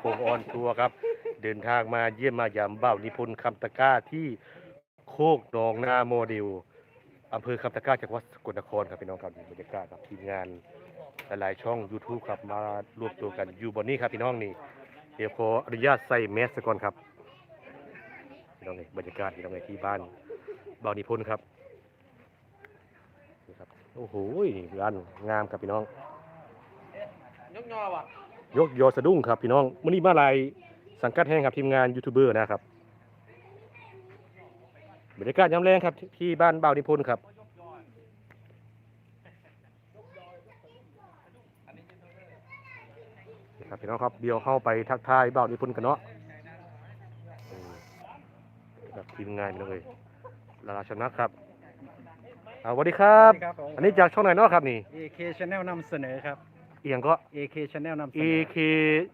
โคงออนทัวร์ครับ เดินทางมาเยี่ยมมายามเบ้านิพนธ์คำตะก้าที่โคกหนองนาโมเดลอำเภอคำตะก้าจังหวัดสกลนครครับพี่น้องครับบรรยากาศครับทีมงานหลายๆช่อง YouTube ครับมารวมตัวกันอยู่บนนี้ครับพี่น้องนี่เดี๋ยวขออนุญาตใส่แมสก่อนครับพี่น้องนี่บรรยากาศพี่น้องนี่ที่บ้านเบ้านิพนธ์ครับนี่ครับโอ้โหร้านงามครับพี่น้องยกยอว่ะ ยกยอสะดุ้งครับพี่น้องมื่อนี้มาลายสังกัดแห้งครับทีมงานยูทูบเบอร์นะครับบรรยากาศยามแรงครับที่ที่บ้านบ่าวนิพนธ์ครับนี่ครับพี่น้องครับเดี๋ยวเข้าไปทักทายบ่าวนิพนธ์กันเนาะอืมครับทีมงานพี่น้องเลยลาลาชนะครับอ่าสวัสดีครับครับผมอันนี้จากช่องไหนเนาะครับนี่ AK Channel นำเสนอครับ เอียงก็ AK Channel นำเสนอ AK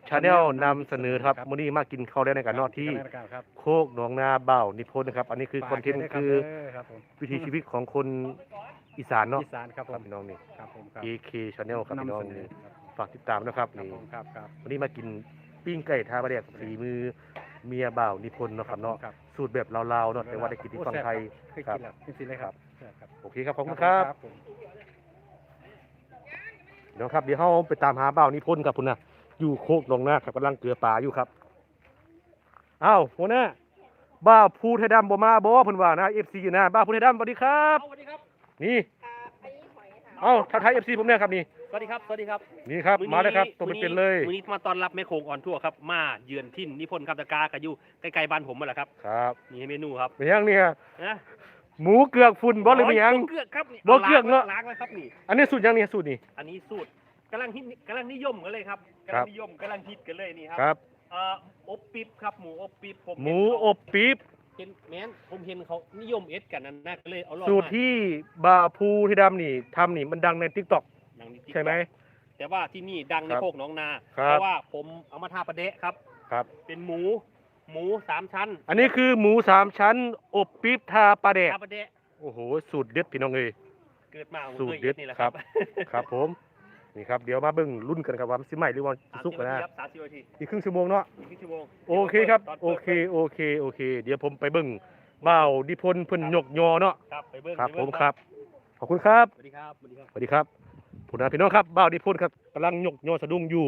Channel นำเสนอครับครับมื้อนี้มากินข้าวได้ในกันเนาะที่รายการครับโคกหนองนาเบ่าวนิพนธ์นะครับ อันนี้คือคอนเทนต์ฝากด้คืวอยครับผมวิถีชีวิตของคนอีสานเนาะอีสานครับผครับมพี่น้องนี่ ครับผมครับ AK Channel ครับพี่น้องนำเสนนี่อครับฝากติดตามนะครับครับนี่ผมครับครับวันนี้มากินปิ้งไก่ทาบะเดกฝีมือเมียบ่าวนิพนธ์เนาะครับเนาะครับสูตรแบบลาวๆเนาะแต่ว่าได้กินที่ฝั่งไทย เคยกินแล้วจริงๆเลยครับครับ โอเคครับขอบคุณครับ ผม พี่น้องครับเดี๋ยวเราไปตามหาบ่าวนิพนธ์ครับคุณนะอยู่โคกหนองนาครับกำลังเกลือป่าอยู่ครับอ้าวหัวหน้าบ้าวภูไทยดำบ่มาบ่เพิ่นว่านะ FC อยู่นะบ้าวภูไทยดำสวัสดีครับ สวัสดีครับ นี่อ่าอันนี้หอยค่ะเอ้าทักทาย FC ผมเนี่ยครับนี่สวัสดีครับสวัสดีครับนี่ครับมื้อมาแล้วครับตัวมื้อเป็นๆเลยมื้อนี้มาต้อนรับแม่โคงออนทั่วร์ครับมาเยือนทิ่นนิพนธ์คำตะกากันอยู่ใกล้ๆบ้านผมมาแหละครับครับนี่เมนูครับเป็นยังเนี่ยนะ หมูเกือกฝุ่นบ่หรือเป็นยังโบ่เกือกครับนี่บ่เกือกเนอะ ล้างแล้วครับนี่ อันนี้สูตรยังเนี่ยสูตรนี่ อันนี้สูตรกำลังฮิตกำลังนิยมกันเลยครับครักำลับ งนิยมกำลังฮิตกันเลยนี่ครัครับ เอ่ออบปิ๊บครับหมูอบปิ๊บผมหมูอบปี๊บเห็นแม้นผมเห็นเขานิยมเอสกันนั่นนะก็เลยเอาลองสูตรมาที่บ่าวภูไทยดำนี่ทำนี่มันดังใน TikTok หนังนิติใช่ไหม แต่ว่าที่นี่ดังในครับโคกหนองนา ครับ เพราะว่าผมเอามาทาประเดะครับ ครับ เป็นหมู หมูสามชั้นอันนี้คือหมูสามชั้น อบปี๊บทาปลาแดกทาประเดะโอ้โห สูตรเด็ดพี่น้องเอ้ย เกิดมาผมสูตรคยเด็ดนี่แหละครับ ครับผม นี่ครับ เดี๋ยวมาเบิ่งรุ่นกันครับว่ามันสิใหม่หรือว่าสามสุสิกบนะนาทีครับสามสิบนาทีอีกครึ่งชั่วโมงเนาะอีกครึ่งชั่วโมงโอเคครับตนโอปิดเค โอเค โอเค เดี๋ยวผมไปเบิ่งบ่าวดิพนธ์เพิ่นยกยอเนาะ ครับไปเบิ้งครับไปผเงมครับ ขอบคุณครับ สวัสดีครับ สวัสดีครับสวัสดีครับผู้นาพี่น้องครับบ่าวดิพนธ์ครับกำลังยกยอสะดุ้งอยู่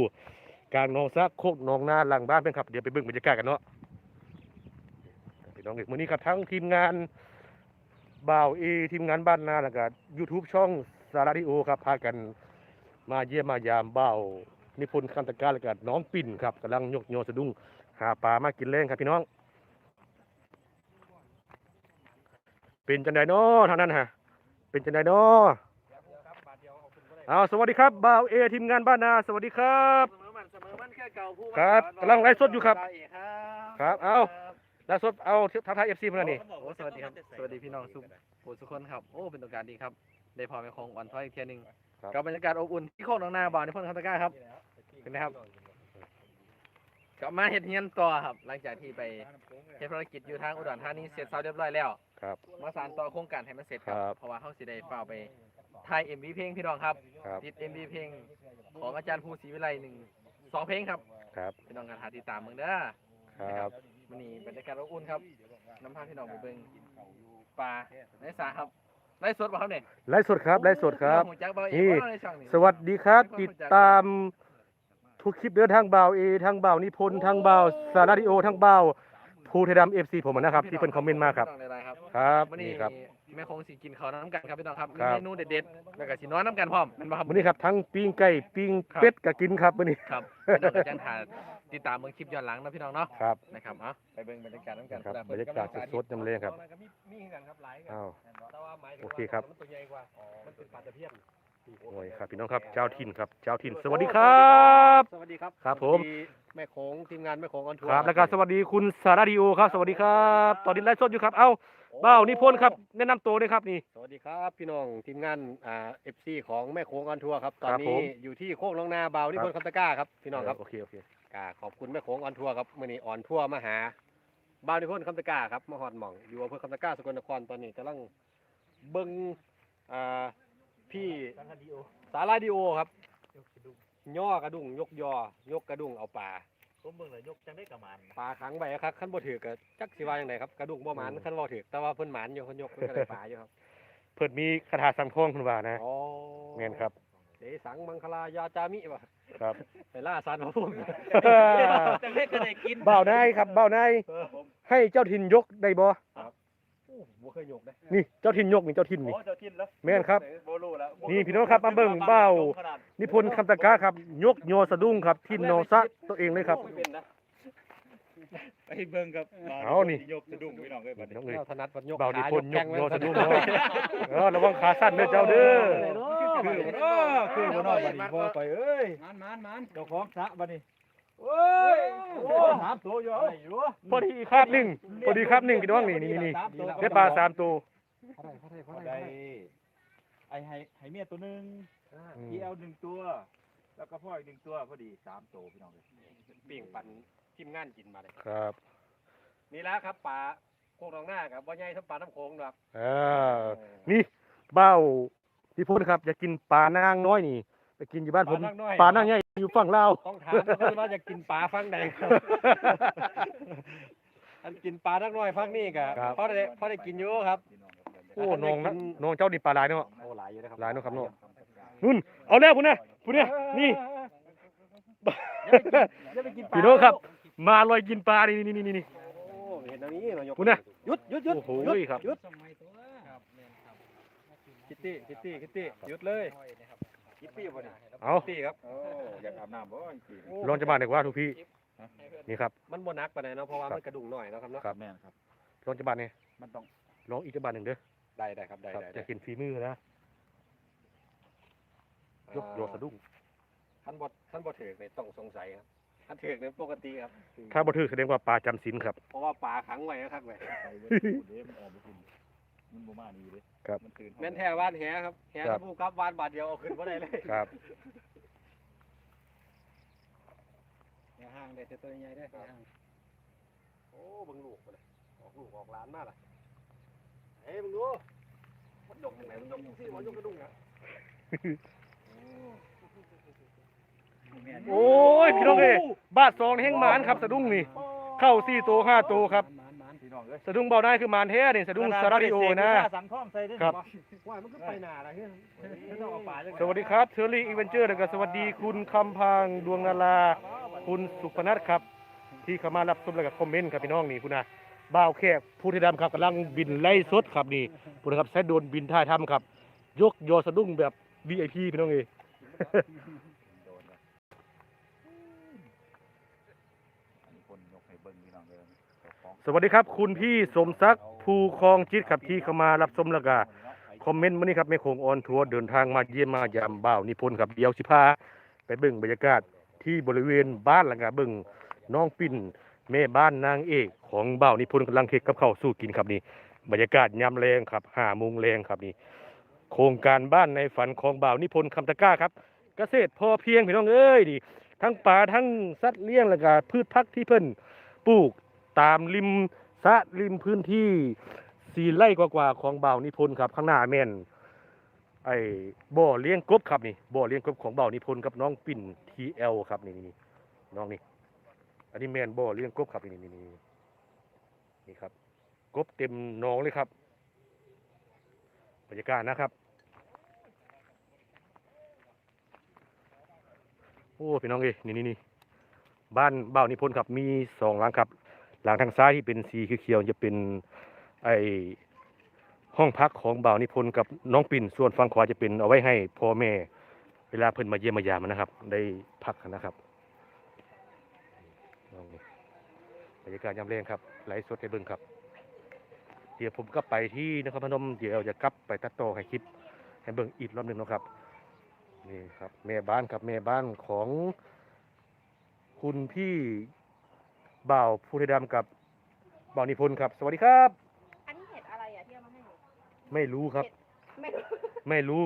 กลางหนองซักโคกหนองนาหลังบ้านเป็นครับ เดี๋ยวไปเบิ่งบรรยากาศกันเนาะ พี่น้องเอกมื้อนี้ครับทั้งทีมงานบ่าวเอทีมงานบ้านนาแล้วก็ YouTube ช่องสาราดิโอครับพากันมาเยี่ยมมายามบ่าวนิพนธ์คันตะการแล้วก็น้องปิ่นครับกำลังยกยอสะดุ้งหาปลามากินแรงครับพี่น้อง เป็นจังไดเนาะทางนั้นฮะเป็นจังไดเนาะเอาสวัสดีครับบ่าวเอทีมงานบ้านนาสวัสดีครับเสมอมันเสมอมันแค่เก่าผู้ครับกำลังไลฟ์สดอยู่ครับได้ครับครับเอา ล่าสุดเอาทักทายเอฟซีเพื่อนนี่โอ้สวัสดีครับสวัสดีพี่น้องสุขโอ้สุขคนครับโอ้เป็นตัวการดีครับได้พอไปคงอ่อนท้อยอีกเทียหนึงกับบรรยากาศอบอุ่นที่โคกหนองนาบ่าวในพ่นคำตะกร้าครับเป็นไงครับกลับมาเฮ็ดเฮียนต่อครับ หลังจากที่ไปเฮ็ดภารกิจอยู่ทางอุดรธานีเสร็จสับเรียบร้อยแล้วครับมาสานต่อโครงการให้มันเสร็จครัครับบเพราะว่าเขาสิได้เฝ้าวไปถ่าย MV เพลงพี่น้องครับครับติด MV เพลงของอาจารย์ภูศรีวิไลหนึ่งสองเพลงครับครับพี่น้องกันหาติดตามเมืองเด้อครับ มันนี่บรรยากาศอบอุ่นครับ น้ำพาพี่น้องไปเบิ่งปลาในสระครับไล่สดป่ะครับเนี่ยไลฟ์สดครับไลฟ์สดครับพี่น้องหูจักบ่เอนี่งว่าในช่องนี้สวัสดีครับ ติดตามทุกคลิปเดินทางบ่าวเอทางบ่าวนิพนธ์ทางบ่าวสาราดิโอทางบ่าวภูไทยดำเอฟซีผมนะครับ ที่เพิ่นคอมเมนต์มาครับ พี่น้องหลายๆครับครับวันนี้นี่ครับแม่คงสิกินข้าวน้ำกันครับพี่น้องครับมีครับ เมนูเด็ดๆแล้วก็สินอนน้ำกันพร้อมแม่นบ่ครับ วันนี้ครับทั้งปิ้งไก่ปิ้งเป็ดก็กินครับวันนี้ ครับพี่น้องก็จังหา ติดตามเบิ่งคลิปย้อนหลังนะพี่น้องเนาะครับ นะครับเอาไปเบิ่งบรรยากาศน้ำกันครับครับบรรยากาศสดๆน้ำเลยครับมีกันครับหลายอ้าวแต่ว่าหมายถึงโอเคครับ มันตัวใหญ่กว่ามันเป็นปลาตะเพียนโอ้ยครับพี่น้องครับเจ้าถิ่นครับเจ้าถิ่นสวัสดีครับ สวัสดีครับครับผมสวัสดีแม่โขงทีมงานแม่โขงออนทัวครับร์แล้วก็สวัสดีคุณสาราดิโอครับ สวัสดีครับ ตอนนี้ไลฟ์สดอยู่ครับ เอ้า เบ้านิพนธ์ครับแนะนำตัวด้วยครับนี่ สวัสดีครับ พี่น้องทีมงานอ่าเอฟซีของแม่โขงออนทัวร์ครับตอนครับผนี้มอยู่ที่โคกน้องนาบาวนิพนธ์คำตะกร้าครับพี่น้องครับโอเคโอเคกาขอบคุณแม่โขงออนทัวร์ครับมื่อนี้ออนทัวร์มาหาบาวนิพนธ์คำตะกร้าครับมาฮอดหม่องอยู่อำเภอคำตะกร้าสกลนครตอนนี้กำลังเบิ้งอ่าพี่สาราดิโอครับย่อกระดุงยกยอยกกระดุงเอาป่า ผมเบิ่งเลยยกจังได้กับมันปลาขังไว้ครับคันบ่ถือก็จักสิว่าจังไดครับกระดุกบ่หมานคันบ่ถือแต่ว่าเพิ่นหมานอยู่เพิ่นยกเพิ่นก็ได้ปลาอยู่ครับเพิ่นมีคาถาสังทองเพิ่นว่านะอ๋อแม่นครับเสสังมังคลายาจามิว่ะครับไปล่าสันพระพุ่มจังได้ก็ได้กินบ่าวนายครับบ่าวนายให้เจ้าถิ่นยกได้บ่โอ้บ่เคยยกนะนี่เจ้าถิ่นยกนี่เจ้าถิ่นนี่โอ้เจ้าทินแล้วแม่นครับโบลูแล้วนี่พี่น้องครับมาเบิ่งเบ้า นิพนธ์คำตะกร้าครับ ยกโยสะดุ้งครับทิ่นโนซะตัวเองเลยครับโอ้เป็นนะไปเบิ่งครับเอานี่ ยกสะดุ้งพี่น้องเอ้ยบัดนี้น้องเอ้ยเราถนัดวันยกเบานิขาพนธ์ยแข้กงไว้โยสะดุ้งเนาะเออระวังขาสั้นเด้อเจ้าเด้อคือเออคือบ่น้อยบัดนี้บ่ไปเอ้ยมันมันมันเจ้าของสระบัดนี้เอ้ยโอ้สามตัวอยู่เอ้ยอยู่พอดีคาบหนึ่งพอดีคาบหนึ่งพี่น้องนี่นี่นี่สามตัวได้ปลาสามตัวเขาได้เขาได้เขาเอาได้ได้ไอ้ให้ให้เมียตัวหนึง อืม พี่เอาหนึ่งตัว แล้วก็พ่ออีกหนึ่งตัวพอดีสามตัวพี่น้องเอ้ยปิ้งปั่นทีมงานกินมาเลยครับนี่ละครับปลาโคกหนองหน้ากับบ่ใหญ่เท่าปลาน้ำโขงดอกอ่านี่เบ้านิพนธ์ครับอยากกินปลานางน้อยนี่ไปกินอยู่บ้านผมน้อยปลานางใหญ่อยู่ฝั่งลาว ต้องถามเพิ่นว่าจะกินปลาฟังใดครับอันกินปลานักน้อยฟังนี่ก็ครับ พอได้พอได้กินอยู่ครับ โอ้น้องนะน้องเจ้านี่ปลาหลายเนาะ โอ้หลายอยู่นะครับหลายเนาะครับเนาะ นุ่นเอาแล้วพุ่นนะพุ่นเนี่ยนี่อย่าไปกินปลาพี่น้องครับ มาลอยกินปลานี่นี่นี่นี่นี่โอ้เห็นอันนี้เรายกคุณน่ะหยุดหยุดหยุดโอ้โหหยุดครับหยุดคิตตี้คิตตี้คิตตี้หยุดเลยคิตตี้บ่เนี่ยเอาคิตตี้ครับโอ้อยากอาบน้ำบ่จริงลองจะมาหน่อยว่าทุกพี่นี่ครับมันบ่หนักปานใดเนาะเพราะว่าครับมันกระดุงหน่อยเนาะครับเนาะครับแม่นครับลองจะบานเนี่ยมันต้องลองอีกจะบานหนึ่งเด้อได้ได้ครับได้ครับได้จะได้กินฝีมือนะ ยกโยสะดุ้งท่านบ่ท่านบ่ถือกเลยต้องสงสัยครับท่านถือกเนี่ยปกติครับ ถ้าบ่ถือแสดงว่าปลาจำศีลครับ เพราะว่าปลาขังไว้นะครับเว้ยไปเว้ยเด้มันออกบ่กินมันบ่มานี่เด้ครับ มันตื่นแม่นแท้วานแหครับแหครับน้ำผู้กับวานบาทเดียวเอาขึ้นบ่ได้เลยครับห่างเด็ดตัวใหญ่ได้ห่างโอ้เบิ่งลูกไปเลยออกลูกออกหลานมาล่ะเฮ้ยมึงดูมันยกยังไงมันยกที่มันยกกระดุงอะ โอ้ยพี่น้องเอ้ยบาทสองแห่งหมานครับสะดุ้งนี่ เข้าสี่ตัวห้าตัวครับ สะดุ้งเบาได้คือหมานแท้นี่สะดุ้งสาราดิโอนะ สังท่องใส่ด้ครับ ว่ามันก็ไปหนาละเฮ้ยไม่ต้องเอาปลาจังสวัสดีครับเทอรี่อีเวนเจอร์แล้วก็สวัสดีคุณคำพังดวงนาราคุณสุพนัทครับ ที่เข้ามารับชมแล้วก็คอมเมนต์ครับพี่น้องนี่คุณนะบ่าวแขกผู้ที่ดำครับกำลังบินไล่สดครับนี่คุณนะครับใช้โดนบินท่ายทำครับ ยกยอสะดุ้งแบบ VIP พี่น้องเอย โดนเลยอันนี้คนยกให้เบิ่งพี่น้องเอ้ยเจ้าของ สวัสดีครับ คุณพี่สมศักดิ์ภูคลองจิตครับที่เข้ามารับชมแล้วก็คอมเมนต์มานี่ครับแม่คงออนทัวร์เดินทางมาเยี่ยมมายามบ่าวนิพนธ์ครับเดี๋ยวสิพาไปเบิ่งบรรยากาศที่บริเวณบ้านหลังกาเบิ่งน้องปิ่นแม่บ้านนางเอกของบ่าวนิพนธ์กำลังเฮ็ดกับข้าวสู้กินครับนี่บรรยากาศยามแรงครับห้าโมงแรงครับนี่โครงการบ้านในฝันของบ่าวนิพนธ์คำตะกร้าครับ เกษตรพอเพียงพี่น้องเอ้ยดิทั้งป่าทั้งสัตว์เลี้ยงแล้วก็พืชพักที่เพิ่นปลูก ตามริมสะริมพื้นที่สี่ไร่กว่าๆของเบานิพนธ์ครับข้างหน้าแม่น ไอ้บ่อเลี้ยงกบครับนี่บ่อเลี้ยงกบของเบานิพนธ์กับน้องปิ่นทีเอลครับนี่นี่น้องนี่อันนี้แม่นบ่อเลี้ยงกบครับนี่นี่นี่นี่ครับ กบเต็มหนองเลยครับบรรยากาศนะครับ โอ้พี่น้องเอ้นี่นี่นี่บ้านเบานิพนธ์ครับมีสองหลังครับ หลังทางซ้ายที่เป็นสีเขียวจะเป็นไอห้องพักของบ่าวนิพนธ์กับน้องปิ่นส่วนฝั่งขวาจะเป็นเอาไว้ให้พ่อแม่ เวลาเพิ่นมาเยี่ยมมายามนะครับ ได้พักนะครับบรรยากาศยามแรงครับไลฟ์สดให้เบิ่งครับ เดี๋ยวผมก็ไปที่นครพนมเดี๋ยวจะกลับไปตัดต่อให้คลิปให้เบิ่งอีกรอบหนึ่งนะครับนี่ครับแม่บ้านครับแม่บ้านของคุณพี่ บ่าวภูไทยดำกับบ่าวนิพนธ์ครับ สวัสดีครับ อันนี้เห็ดอะไรอะที่เอามาให้หนูไม่รู้ครับ ไม่รู้ไม่รู้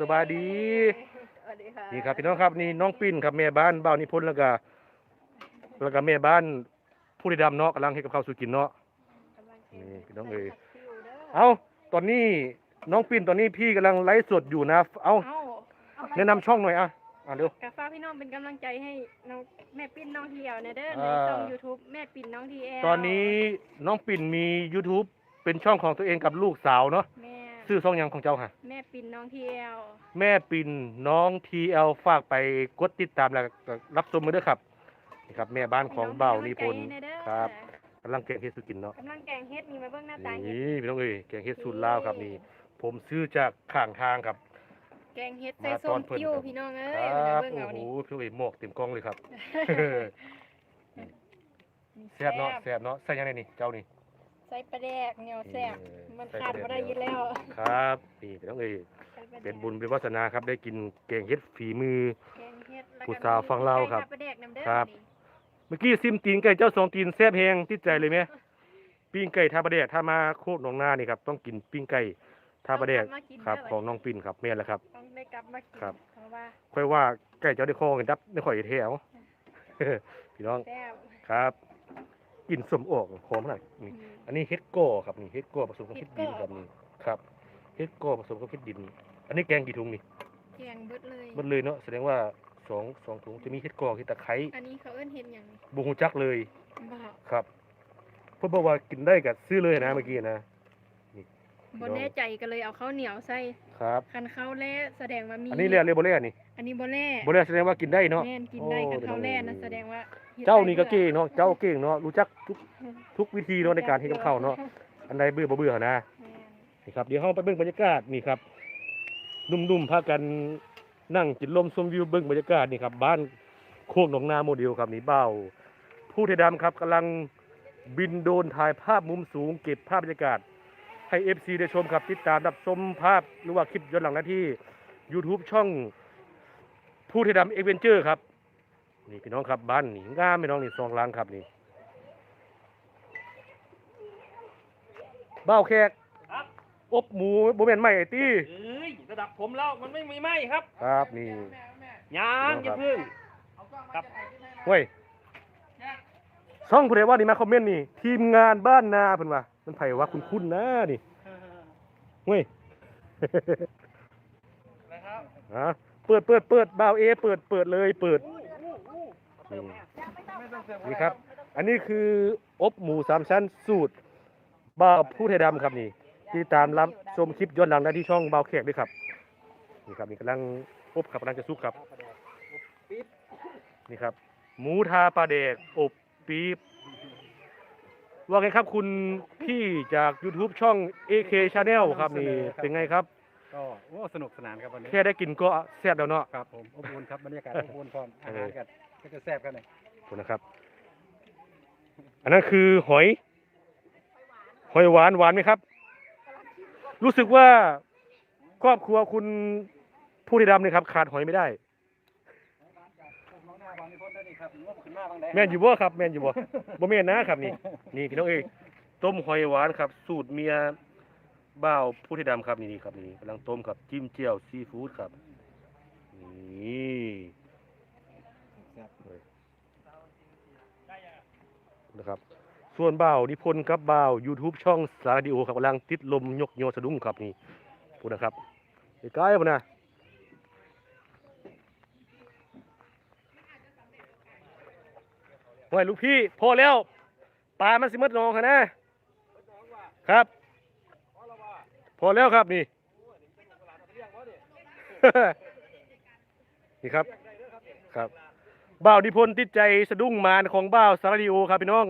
สบายดี สวัสดีค่ะนี่ครับพี่น้องครับนี่น้องปิ้นครับแม่บ้านบ่าวนิพนธ์แล้วก็แล้วก็แม่บ้านผู้ไทยดำเนาะกำลังให้กับข้าวสู่กินเนาะ กำลังนี่พี่น้องเอ๋ย ใส่ผักชีอยู่เด้อเอาตอนนี้น้องปิ้นตอนนี้พี่กำลังไลฟ์สดอยู่นะ เอาเอ้าเอาแนะนำช่องหน่อยอะ ออ่านเร็ว กับฟ้ากพี่น้องเป็นกำลังใจให้น้องแม่ปิ้นน้องเที่ยวนะเด้อในอ่าช่อง YouTube แม่ปิ้นน้องทีแอลตอนนี้น้องปิ่นมี YouTube เป็นช่องของตัวเองกับลูกสาวเนาะแม่ชื่อช่องหยังของเจ้าค่ะ แม่ปิ้นน้องทีแอลแม่ปิ่นน้อง TL ฝากไปกดติดตามแล้วก็รับชมมาด้วยครับนี่ครับ แม่บ้านของเบานิพนธ์ครับกำลังแกงเฮ็ดสุกินเนาะกำลังแกงเฮ็ดนี่มาเบิ่งหน้าตาเฮ็ดนี่พี่น้องเอ้ยแกงเฮ็ดสูตรลาวครับนี่ ผมซื้อจากข้างทางครับ แกงเฮ็ดใส่มาตส้อมนเพิ่นกิ้วครับพี่น้องเอ้คยรัมาบเบิ่งโอ้เอาโหนี่พี่น้องเอ้ยหมวกเต็มกล้องเลยครับนี่แซ่บเนาะแซ่บเนาะใส่ยังไงนี่เจ้านี่ใส่ปลาแดกเหนียวแซ่บเออมันใส่ขาดปลาแดกบ่ได้ยินแล้ว ครับนี่พี่น้องเอ้ยใส่ปลาแดกเป็นบุญเป็นวาสนาครับ ได้กินแกงเฮ็ดฝีมือแกงเฮ็ดแล้วผู้ก็สาวฟังเล่าครับไก่ทดปลาแดกนำเด้อครับนี่เมื่อกี้ซิมตีนไก่เจ้าสองตีนแซ่บแฮงติดใจเลยไหมปิ้งไก่ทาประเดกถ้ามาโคกหนองนานี่ครับต้องกินปิ้งไก่ ทาประเดกต้องลับมากินครับเด้ของน้องปิ่นครับแม่นแล้วครับ ต้องได้กลับมากินครับ เพราะว่าค่อยว่าไก่เจ้าได้คอกันดับได้ข่อยแถวพี่น้องแซ่บครับกลินสมโอกหอมขนาดนี่อืมอันนี้เฮ็ดก้อครับนี่เฮ็ดก้อผสมกับเฮ็เฮ็ดดก้ดิอนครับนี่ครับเฮ็ดก้อผสมกับเฮ็ดดิน อันนี้แกงกี่ถุงนี่แกงเบิดเลย หมันเลยเนาะแสดงว่าสองสองถุงจะมีเฮ็ดก้อเฮ็ดตะไคร้อันนี้เขาเอิ้นเฮ็ดหยังนี่บ่ฮู้จักเลยบ่ครับเพิ่นบอกว่ากินได้ก็ซื้อเลยนะเมื่อกี้นะ บ่แน่ใจก็เลยเอาข้าวเหนียวใส่ครับคันข้าวแล่แสดงว่ามีอันนี้เรียกเลยบ่เรียกนี่อันนี้บ่แล่บ่เรียกแสดงว่ากินได้เนาะแม่นกินได้โอ้คันข้าวแล่นะเดี๋ยวแสดงว่าฮ็ดเจ้านี่ก็ได้เก่งเนาะเจ้าเก่งเนาะรู้จักทุกทุกวิธีเนาะในการเฮ็ดกับข้าวเนาะอันใดเบื่อบ่เบื่อนะแม่นนี่ครับเดี๋ยวเฮาไปเบิ่งบรรยากาศนี่ครับหนุ่มๆพากันนั่งกินลมชมวิวเบิ่งบรรยากาศนี่ครับบ้านโคกหนองนาโมเดลครับนี่เบ้าผู้ไทยดำครับกำลังบินโดรนถ่ายภาพมุมสูงเก็บภาพบรรยากาศ ให้ FC ได้ชมครับติดตามรับชมภาพหรือว่าคลิปย้อนหลังหน้าที่ YouTube ช่องผู้ไทยดำเอ็กเวนเจอร์ครับ นี่พี่น้องครับบ้านนี่งามพี่น้องนี่ซองล้างครับนี่เบ้าแขกอบหมูบ่แม่นไหมไอ้ตี้เอ้ยระดับผมแล้วมันไม่มีไหมครับครับนี่ยางอย่าพึ่งครับเว้ยช่องผู้ใดว่านี่มาคอมเมนต์นี่ ทีมงานบ้านนาเพิ่นว่า มันไผว่าคุณคุณนะนี่เว้ยนะครับฮะเปิดเปิดเปิดบ่าวเอ เปิดเปิดเลย เปิดนี่ไม่ต้องเสียนี่ครับ อันนี้คืออบหมูสามชั้นสูตรบ่าวผู้ไทยดำครับนี่ที่ตามรับชมคลิปย้อนหลังได้ที่ช่องบ่าวแขกด้วยครับนี่ครับนี่กำลังอบครับกำลังจะสุกครับนี่ครับ หมูทาปลาแดกอบปี๊บ ว่าไงครับคุณพี่จาก YouTube ช่อง AK Channel ครับนี่เป็นไงครับ ก็โอ้สนุกสนานครับวันนี้แค่ได้กินก็แซ่บแล้วเนาะครับผมอบอุ่นครับบรรยากาศอบอุ่นพร้อมอาหารกันก็จะแซ่บกันเลยขอบคุณนะครับ อันนั้นคือหอย หอยหวานหวานไหมครับ รู้สึกว่าครอบครัวคุณผู้ที่ดำนี่ครับ ขาดหอยไม่ได้ น้องหน้าบาง นี่พ้นได้นี่ครับงบขึ้นมาบางแดแม่นอยู่บ่ครับแม่นอยู่บ่บ่แม่นนะครับนี่ นี่พี่น้องเอ้ยต้มหอยหวานครับ สูตรเมียบ่าวผู้ที่ดำครับนี่นี่ครับนี่กำลังต้มครับจิ้มเจียวซีฟู้ดครับนี่นะครับส่วนบ่าวนิพนธ์ครับบ่าว YouTube ช่องสาดิโอครับกำลังติดลมยกโยสะดุ้งครับนี่พูดนะครับใกล้ๆพุ่นนะ โอ้ยลูกพี่พอแล้วปลามันสิมดนองค่ะนะครับ พอแล้วครับนี่ นี่ครับครับบ่าวนิพนธ์ติดใจสะดุ้งมานของบ่าวสารดิโอครับพี่น้อง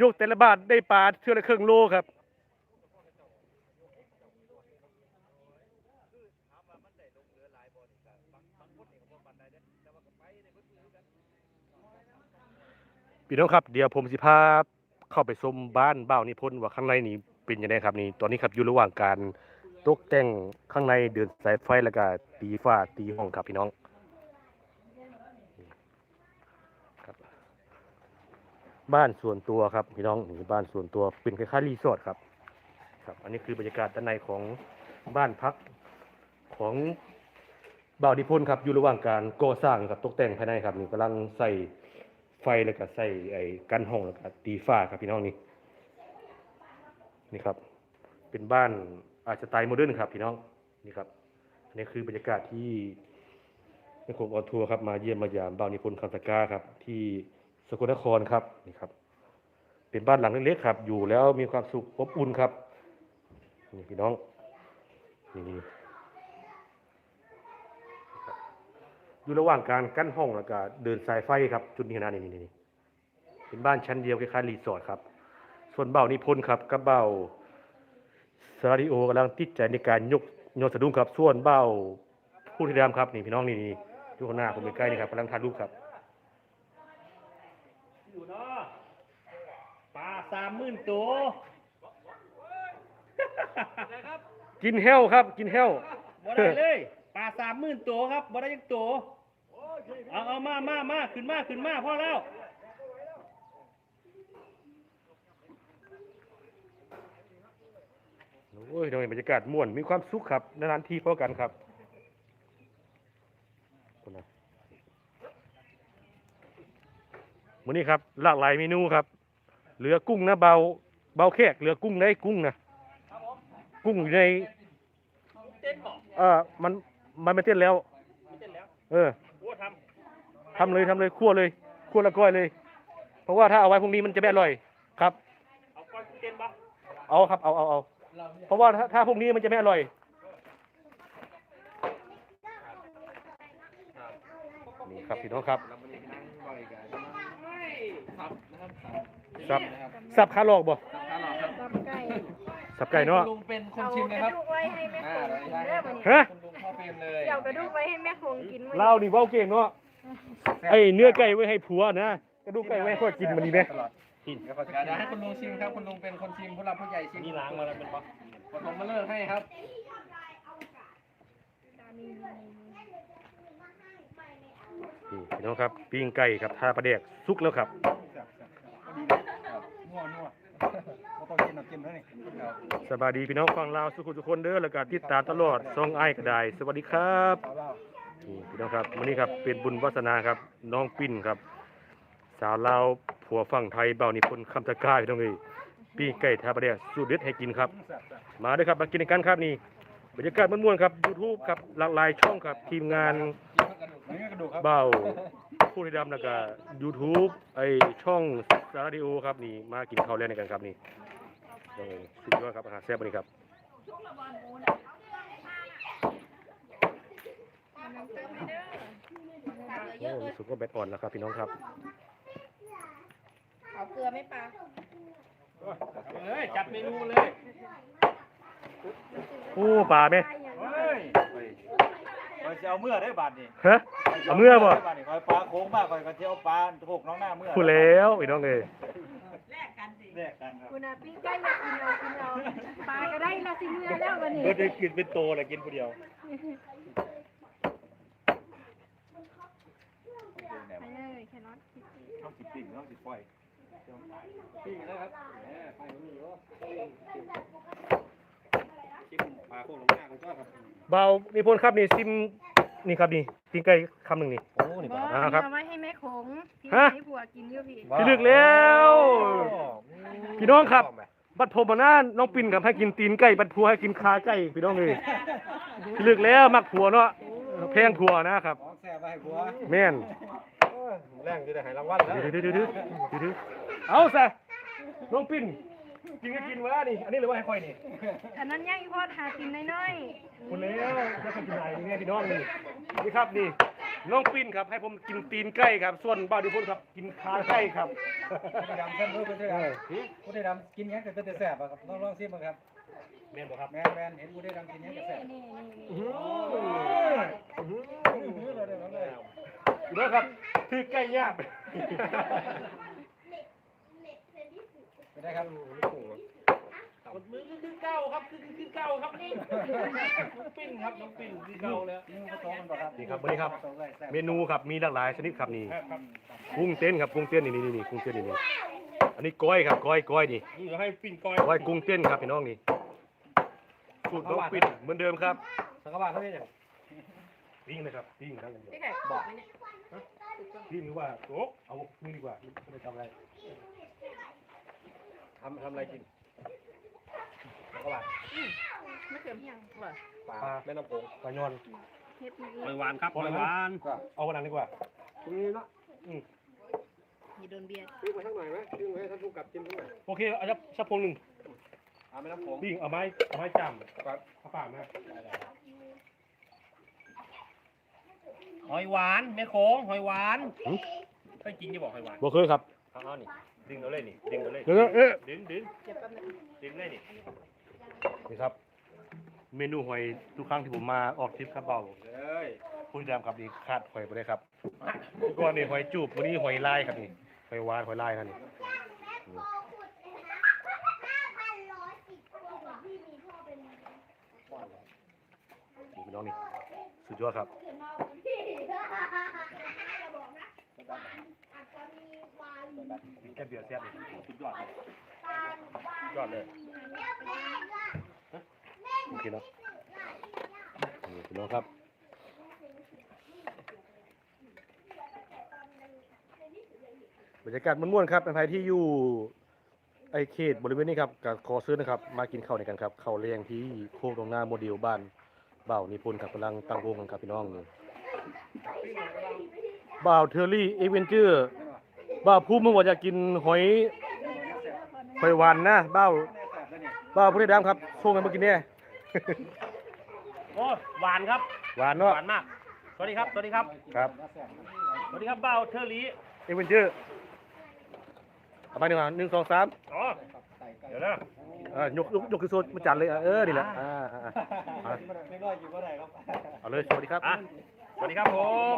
ยกแต่ละบาทได้ปลาเทื่อละครึ่งโลครับ พี่น้องครับเดี๋ยวผมสิพาเข้าไปชมบ้านเบ่านิพนธ์ว่าข้างในนี่เป็นยังไงครับนี่ตอนนี้ครับอยู่ระหว่างการตกแต่งข้างในเดินสายไฟแล้วก็ตีฟ้าตีห้องครับพี่น้องครับบ้านส่วนตัวครับพี่น้องนี่บ้านส่วนตัวเป็นคล้ายๆรีสอร์ทครับครับ อันนี้คือบรรยากาศด้านในของบ้านพักของบ่าวนิพนธ์ครับอยู่ระหว่างการก่อสร้างครับตกแต่งภายในครับนี่กำลังใส่ ไฟแล้วก็ใส่ไอ้กันห้องแล้วก็ตีฟ้าครับพี่น้องนี่นี่ครับ เป็นบ้านอาจจะไตล์โมเดิร์นครับพี่น้องนี่ครับอันนี้คือบรรยากาศที่ในโครงออนทัวร์ครับมาเยี่ยมมายามบ่าวนิพนธ์คำตะกร้าครับ ที่สกลนครครับนี่ครับ เป็นบ้านหลังเล็กๆครับ อยู่แล้วมีความสุขอบอุ่นครับนี่พี่น้องนี่นี่ครับ อยู่ระหว่างการกั้นห้องแล้วก็เดินสายไฟครับ จุดนี้นะนี่นี่นี่เป็นบ้านชั้นเดียวคล้ายๆรีสอร์ทครับ ส่วนเบ่าวนิพนธ์ครับกับเบ่าวสราดิโอกำลังติดใจในการยกโยนสะดุ้งครับ ส่วนเบ่าวผู้ที่ดำครับนี่พี่น้องนี่นี่อยู่ข้างหน้าผมใกล้ๆนี่ครับกำลังถ่ายรูปครับอยู่เนาะปลาสามหมื่นตัวกินแห้วครับ กินแห้วบ่ได้เลยปลาสามหมื่นตัวครับบ่ได้ยังตัวเอาเอามามามาขึ้นมาขึ้นมาพ่อแล้วโอ้ยทำไมบรรยากาศม่วน มีความสุขครับนานๆทีพอกันครับคนนะมื้อนี้ครับหลากหลายเมนูครับ เหลือกุ้งนะเบา เบาแขกเหลือกุ้งได้กุ้งนะกุ้งอยู่ในเต้นบอกเออมัน มันไม่เต้นแล้ว ไม่เต้นแล้วเออวัวททำเลยทำเลยคั่วเลยคั่วและก้อยเลย เพราะว่าถ้าเอาไว้พรุ่งนี้มันจะไม่อร่อยครับำเอาก้อยเต้นปะเอาครับเอาเอาเอาเพราะว่าถ้าถ้าพรุ่งนี้มันจะไม่อร่อยนี่ครับพี่น้องครับสับสับขาหลอกบ่ตับไก่สับไก่เนาะลุงเป็นคนเอาชิมกนะระครับดูกไว้ให้แม่คงกินเด้อวันนี้ฮะคุณลุง เข้าเฟรมเลยเดี๋ยวกระดูกไว้ให้แม่คงกินมื้อเล่านี่เว้าเก่งเนาะไอ้เนื้อไก่ไว้ให้ผัวนะกระดูกไก่ไว้ให้พ่อกินมันดีไหมกินเดี๋ยวเดี๋ยวให้คุณลุงชิมครับคุณลุงเป็นคนชิมผู้รับผู้ใหญ่ชิมนี่ล้างมาแล้วเป็นปะผสมมาเลิกให้ครับนี่พี่น้องครับปิ้งไก่ครับทาปลาแดกสุกแล้วครับ นัวนัวเขาต้องกินน้ำจิ้มแล้วนี่สบายดีพี่น้องฟังลาวสุขุทุกคนเด้อแล้วก็ติดตามตลอดซองไอ้ายก็ได้สวัสดีครับนี่พี่น้องครับวันนี้ครับเป็นบุญวาสนาครับ น้องปิ้นครับ สาวลาวผัวฝั่งไทยเบานิพนธ์คำตะกร้าพี่น้องเอ้ยปิ้งไก่ทาปลาแดกสูตรเด็ดให้กินครับมาเด้อครับมากินกันครับนี่บรรยากาศม่วนๆครับ YouTube ครับหลากหลายช่องครับทีมงานนี่กระดูกครับเบา ผู้ที่ดำแล้วก็ YouTube ไอช่องสารดิโอครับนี่มากินข้าวเล่นกันครับนี่เออสุดยอดครับอาหารแซ่บวันนี้ครับโอ้รู้สุดก็แบตอ่อนแล้วครับพี่น้องครับเอาเกลือไหม่ปลาเฮ้ยจัดเมนูมาเลยโอ้ปลาไหมเฮ้ย คอยจะเอาเมื่อได้บาทนี่ฮะเอาเมื่อบ่บาทนี่คอยปลาโค้งมากคอยกระเจียวปลาพวกน้องหน้าเมื่อพูดแล้วพี่น้องเอ้ยแลกกันครับคุณอาปิ้งไก่อยากกินเอากินเอาปลาก็ได้ละสิเมื่อแล้ววันนี้ก็จะกินเป็นโตแหละกินคนเดียวไปเลยแครอทต้องสิปิ้งต้องสิปล่อยปิ้งนะครับแหมไปมีโอ้ชิม ปลาโคกหลงหน้าของเจ้าครับเบานิพนธ์ครับนี่ซิมนี่ครับนี่ปิ้งไก่คำหนึ่งนี่ โอ้นี่บปอลากอ่าครับเอาไว้ให้แม่คงพี่ฮะ ให้ผัวกินอยู่พี่พี่ลึกแล้ว พี่น้องครับ บัดผมมาหน้าน้องปิ่นครับให้กินตีนไก่บัดผัวให้กินขาไก่พี่น้องเลยพี่ลึกแล้วมักผัวเนาะแพงผัวนะครับของแซ่บไปให้ผัวแม่น แรงจะได้หายรางวัลแล้วเดือดเดือดเดือดเดือดเอาซะน้องปิ่น กินก็กินวะนี่ อันนี้หรือว่าให้ค่อยนี่ อันนั้นย่างอีพอดหากินน้อยคุณแล้วจะไปกินอะไรนี่ไงพี่น้องนี่ นี่ครับนี่ น้องปิ่นครับ ให้ผมกินตีนไก่ครับ ส่วนบ้าวดิพนครับ กินขาไก่ครับผู้ได้ดำเส้นรู้เป็นเท่าไหร่ผู้ได้ดำกินยังแต่เป็นแต่แซ่บอะครับลองลองซิมบ้างครับแม่นบ่ครับ แมนแมนเห็นผู้ได้ดำกินยังแต่แซ่บๆนี่นี่นี่อื้ออื้อหือเลยเดี๋ยวเลยพี่น้องครับคือไก่ย่าง ไม่ได้ครับกดมือคือเก้าครับคือคือเก้าครับนี่น้องปิ้นครับน้องปิ้นคือเก้าแล้วนี่มันก็โตมันบ่ครับนี่ครับวันนี้ครับโตเลยแซ่บเมนูครับมีหลากหลายชนิดครับนี่กุ้งเต้นครับกุ้งเต้นนี่นี่นี่กุ้งเต้นนี่นี่อันนี้ก้อยครับก้อยก้อยนี่นี่จะให้ปิ้งก้อยก้อยกุ้งเต้นครับพี่น้องนี่สูตรน้องปิ้นเหมือนเดิมครับสังกะบาทเท่านี้เนี่ยปิ้งเลยครับปิ้งทั้งอย่างเดียวพี่ไก่บอกไหมเนี่ยปิ้งหรือว่าโอ๊ะเอานี่ดีกว่าไม่ได้ทำอะไร ทำทำอะไรกินสังกะบาทไม่เค็มยังปลาแม่น้ำโขงปลายอนเฮ็ดอีกหอยหวานครับหอยหวานเอาวันหลังดีกว่าตรงนี้เนาะมีโดนเบียดปิ้งไปทั้งหน่อยไหมปิ้งไว้ให้ท่านผู้กับจิ้มทั้งหน่อยโอเคเอาสักสักพวงหนึ่งเอาไม่น้ำผงปิ้งเอาไม้เอาไม้จ้ำครับข้าวปากนะหอยหวานแม่โขงหอยหวานเคยกินจะบอกหอยหวานบ่เคยครับเอาเอานี่ ดึงเอาเลยนี่ ดึงเอาเลยเดี๋ยวๆเอ๊ะ ดึงดึงดึงเลยนี่ นี่ครับ เมนูหอยทุกครั้งที่ผมมาออกทริปครับเบาเอ้ยผู้ที่ทำครับนี่คาดหอยไปเลยครับทุกคนนี่หอยจูบวันนี้หอยลายครับนี่หอยหวานหอยลายครับนี่นี่พี่น้องนี่สุดยอดครับ แค่เบียร์แซ่บนี่สุดยอดเลยสุดยอดเลยโอเคเนาะนี่พี่น้องครับบรรยากาศมันม่วนๆครับเป็นใครที่อยู่ไอเขตบริเวณนี้ครับกับขอซื้อนะครับ มากินข้าวในกันครับข้าวเลี้ยงที่โคกตรงหน้าโมเดลบ้านเบ่าวนิพนธ์ครับกำลังตั้งวงกันครับพี่น้องนี่บ่าวเทอรี่เอเวนเจอร์ บ่าวผู้เมื่อว่าจะกินหอยหอยหวานนะบ่าวบ่าวผู้ได้ดำครับส่งกันมากินเนี่ยโอ้หวานครับ หวานหเนาะวานมาก สวัสดีครับ สวัสดีครับ ครับ สวัสดีครับเบ้าเทอรี่เอเวนเจอร์เอาไปหนึ่งอะหนึ่งสองสามอ๋อ เดี๋ยวนะเออยกยกยกคือโซนมาจัดเลยอะเออนี่แหละอ่าอ่าอ่าเอาไม่ร้อยกินว่าไหนครับเอาเลยสวัสดีครับอะ สวัสดีครับผม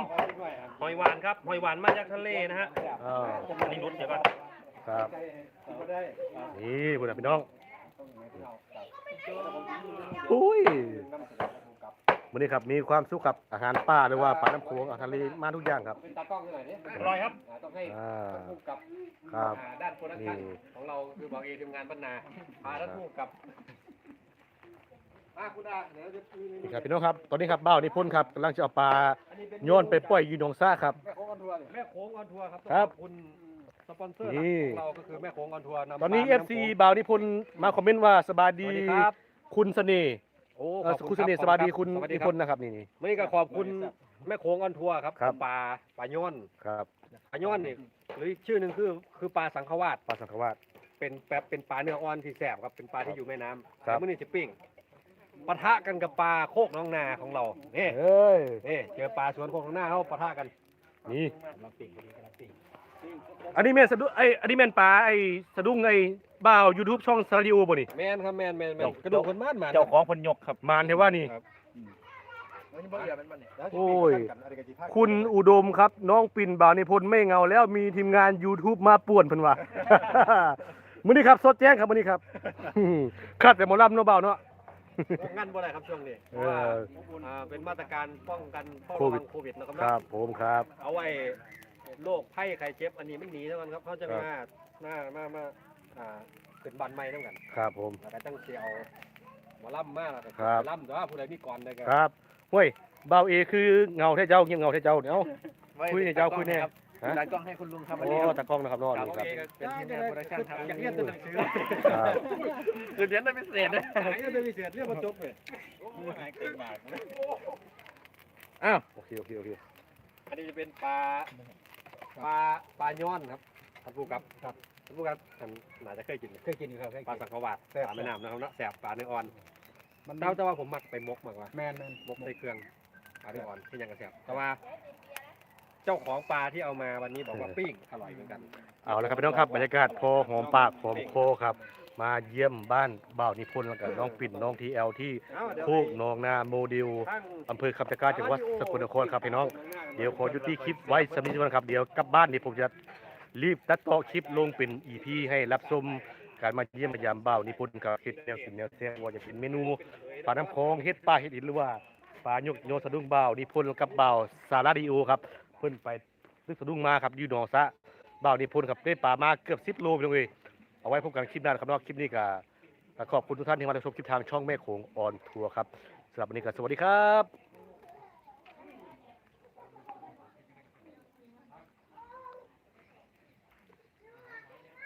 หอยหวานครับหอยหวานมาจากทะเลนะฮะอ่าอันนี้รุดเดี๋ยวก่อนครับกินว่าได้นี่บุญพี่น้องอุ้ยวันนี้ครับมีความสุขกับอาหารป่าหรือว่าปลาน้ำโขงอาหารทะเลมาทุกอย่างครับ เป็นตากล้องหน่อยนี่อร่อยครับต้องให้อ่าท่านผู้กับครับอ่าด้านโปรดักชั่นนี่ของเราคือบอกเอทีมงานบรรณาพาท่านผู้กับ นี่ครับพี่น้องครับ ตอนนี้ครับเบ้านิพนธ์ครับกำลังจะเอาปลาโยนไปปล่อยอยูหนองซ่าครับ แม่โค้งออนทัวร์เนี่ยแม่โค้งออนทัวร์ครับครับต้องขอคุณสปอนเซอร์หลักนี่ของเราก็คือแม่โค้งออนทัวร์ำตอนนี้ปลาแม่ FC บ่าวนิพนธ์มาคอมเมนต์ว่าสบายสดีวัสดีครับคุณเสน่ห์โอ้เอ่อขอบคุณณเสน่ห์รับสบายดีคุณสวัสดีนิคพรับนธ์นะครับนี่นี่วันนี้ก็ขอบคุณแม่โค้งออนทัวร์ครับครับ ปลาปลาย้อนครับปลาย้อนนี่หรืออีกชื่อหนึ่งคือคือปลาสังขวาสปลาสังขวาส เป็นแบบเป็นปลาเนื้ออ่อนที่แสบครับเป็นปลาที่อยู่แม่น้ำครับมื้อนี้จะปิ้ง ปะทะกันกับปลาโคกน้องนาของเรานี่เอ้ยนี่เจอปลาสวนโคกน้องนาเขาปะทะกันนี่อันนี้แม่นสะดุ้งไอยอันนี้แม่นปลาไอสะดุ้งไอบ่าว YouTube ช่องสาริโอบ่นี่แมนครับแมนแมนแมนเจ้ากระดูกคนบ้านมา เจ้าของเพนยกครับมานเทว่านี่นี่บ่เอียมันมันนี่โอ้ย คุณอุดมครับ น้องปิ่นบ่าวนิพนธ์ไม่เงาแล้วมีทีมงาน YouTube มาป่วนเพิ่นว่า มื้อนี้ครับสดแจ้งครับมื้อนี้ครับคัดแต่หมอลำเนาะบ่าวเนาะ งั้นบ่ได้ครับช่วงนี้เพเอราะว่าออ่าเป็นมาตรการป้องกันป้องโควิกัดนโควิดนะครับคเนาะรับผมครับ เอาไว้โรคไข้ไข้เจ็บอันนี้ไม่หนีแล้วกันครับเขาจะมามามามาอ่าเป็นบันไม้ทั้งกันครับผม แล้วก็ตั้งเสียวหมอลำมากแล้วก็ครับ หมอลำแต่ว่าผู้ใดมีก่อนได้ก็ครับเฮ้ยบ่าวเอคือเงาแท้เจ้าเงียบเงาแท้เจ้าเดี๋ยว คุยให้เจ้าคุยแน่ครับฮะ ตัดกล้องให้คุณลุงครับวันโอ้นี้ครับตากล้องนะครับนอนครับนี่ครับโอเคครับเป็นทีมงานโปรดักชั่นครับอยากเรียนตัวหนังสือครับคือเรียนได้พิเศษนะหายไปพิเศษเรียกว่าจบเลยอ้าวโอเคโอเคโอเคอันนี้จะเป็นปลาปลาปลาย้อนครับท่านผู้กับครับท่านผู้กับท่านน่าจะเคยกินเคยกินอยู่ครับเคยปลากินสังขวาสแซ่บปลาแม่น้ำนะครับเนาะแสบปลาเนื้ออ่อนมันเดาแต่ว่าผมมักไปมกมากกว่าแมนแมนมกใส่เครื่องปลาเนื้ออ่อนที่ยังกระแสบแต่ว่า เจ้าของปลาที่เอามาวันนี้บอกว่าปิ้งอร่อยเหมือนกัน เอาละครับพี่น้องครับบรรยากาศพอหอมปากหอมคอครับ มาเยี่ยมบ้านบ่าวนิพนธ์แล้วก็น้องปิ่นน้องทีเอลที่เอ้าเดี๋ยวโคกหนองนาโมเดลทั้งอำเภอคำตะกร้าจังหวัดสกลนครครับพี่น้องเดี๋ยวขอยุติคลิปไว้สำหรับนิดนึงครับเดี๋ยวกลับบ้านนี่ผมจะรีบตัดต่อคลิปลงเป็น EP ให้รับชมการมาเยี่ยมพยายามบ่าวนิพนธ์กับเฮ็ดแนวกินแนวแซ่บว่าจะเป็นเมนูปลาน้ำคองเฮ็ดปลาเฮ็ดอินหรือว่าปลาหยกโยสะดุ้งบ่าวนิพนธ์กับบ่าวสาราดีโอครับ เพิ่นไปลึกสะดุ้งมาครับอยู่หนองสะบ่าวนิพนธ์ครับได้ปลามาเกือบสิบโลพี่น้องเอ้ยเอาไว้พบกันคลิปหน้านะครับนอกคลิปนี้ก็ขอบคุณทุกท่านที่มารับชมคลิปทางช่องแม่โขงออนทัวร์ครับสำหรับวันนี้ก็สวัสดีครับ